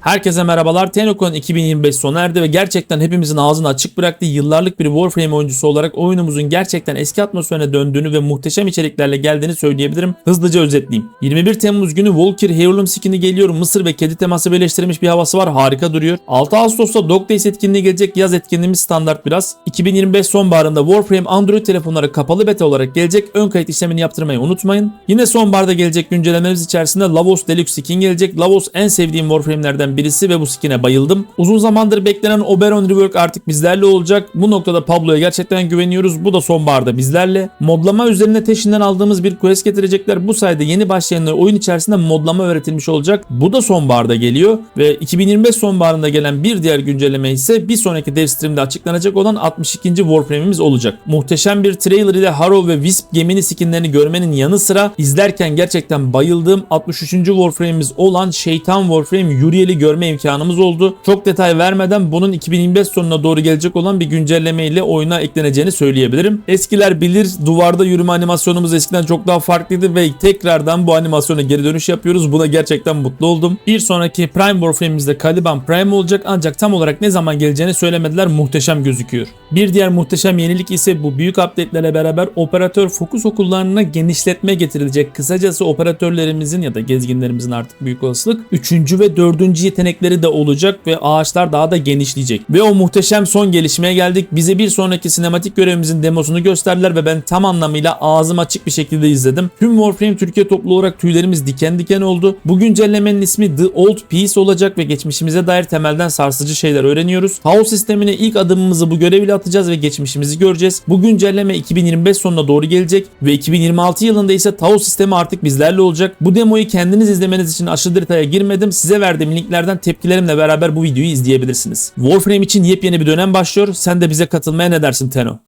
Herkese merhabalar. Tenokon 2025 sona erdi ve gerçekten hepimizin ağzını açık bıraktığı yıllarlık bir Warframe oyuncusu olarak oyunumuzun gerçekten eski atmosferine döndüğünü ve muhteşem içeriklerle geldiğini söyleyebilirim. Hızlıca özetleyeyim. 21 Temmuz günü Volkir Heirloom skini geliyor. Mısır ve kedi teması birleştirilmiş bir havası var. Harika duruyor. 6 Ağustos'ta Dog Days etkinliği gelecek. Yaz etkinliğimiz standart biraz. 2025 sonbaharında Warframe Android telefonlara kapalı beta olarak gelecek. Ön kayıt işlemini yaptırmayı unutmayın. Yine sonbaharda gelecek güncellememiz içerisinde Lavos Deluxe skin gelecek. Lavos en sevdiğim Warframe'lerden birisi ve bu skin'e bayıldım. Uzun zamandır beklenen Oberon Rework artık bizlerle olacak. Bu noktada Pablo'ya gerçekten güveniyoruz. Bu da sonbaharda bizlerle. Modlama üzerine teşinden aldığımız bir quest getirecekler. Bu sayede yeni başlayanlara oyun içerisinde modlama öğretilmiş olacak. Bu da sonbaharda geliyor ve 2025 sonbaharında gelen bir diğer güncelleme ise bir sonraki dev stream'de açıklanacak olan 62. Warframe'imiz olacak. Muhteşem bir trailer ile Harrow ve Wisp gemini skinlerini görmenin yanı sıra izlerken gerçekten bayıldığım 63. Warframe'imiz olan Şeytan Warframe Uriel'i görme imkanımız oldu. Çok detay vermeden bunun 2025 sonuna doğru gelecek olan bir güncelleme ile oyuna ekleneceğini söyleyebilirim. Eskiler bilir duvarda yürüme animasyonumuz eskiden çok daha farklıydı ve tekrardan bu animasyona geri dönüş yapıyoruz. Buna gerçekten mutlu oldum. Bir sonraki Prime Warframe'imizde Caliban Prime olacak ancak tam olarak ne zaman geleceğini söylemediler. Muhteşem gözüküyor. Bir diğer muhteşem yenilik ise bu büyük update'lere beraber operatör fokus okullarına genişletme getirilecek. Kısacası operatörlerimizin ya da gezginlerimizin artık büyük olasılık 3. ve 4. yetenekleri de olacak ve ağaçlar daha da genişleyecek. Ve o muhteşem son gelişmeye geldik. Bize bir sonraki sinematik görevimizin demosunu gösterdiler ve ben tam anlamıyla ağzım açık bir şekilde izledim. Tüm Warframe Türkiye toplu olarak tüylerimiz diken diken oldu. Bu güncellemenin ismi The Old Peace olacak ve geçmişimize dair temelden sarsıcı şeyler öğreniyoruz. House sistemine ilk adımımızı bu görev ile atacağız ve geçmişimizi göreceğiz. Bu güncelleme 2025 sonuna doğru gelecek ve 2026 yılında ise Tao sistemi artık bizlerle olacak. Bu demoyu kendiniz izlemeniz için aşırı detaya girmedim. Size verdiğim linklerden tepkilerimle beraber bu videoyu izleyebilirsiniz. Warframe için yepyeni bir dönem başlıyor. Sen de bize katılmaya ne dersin Teno?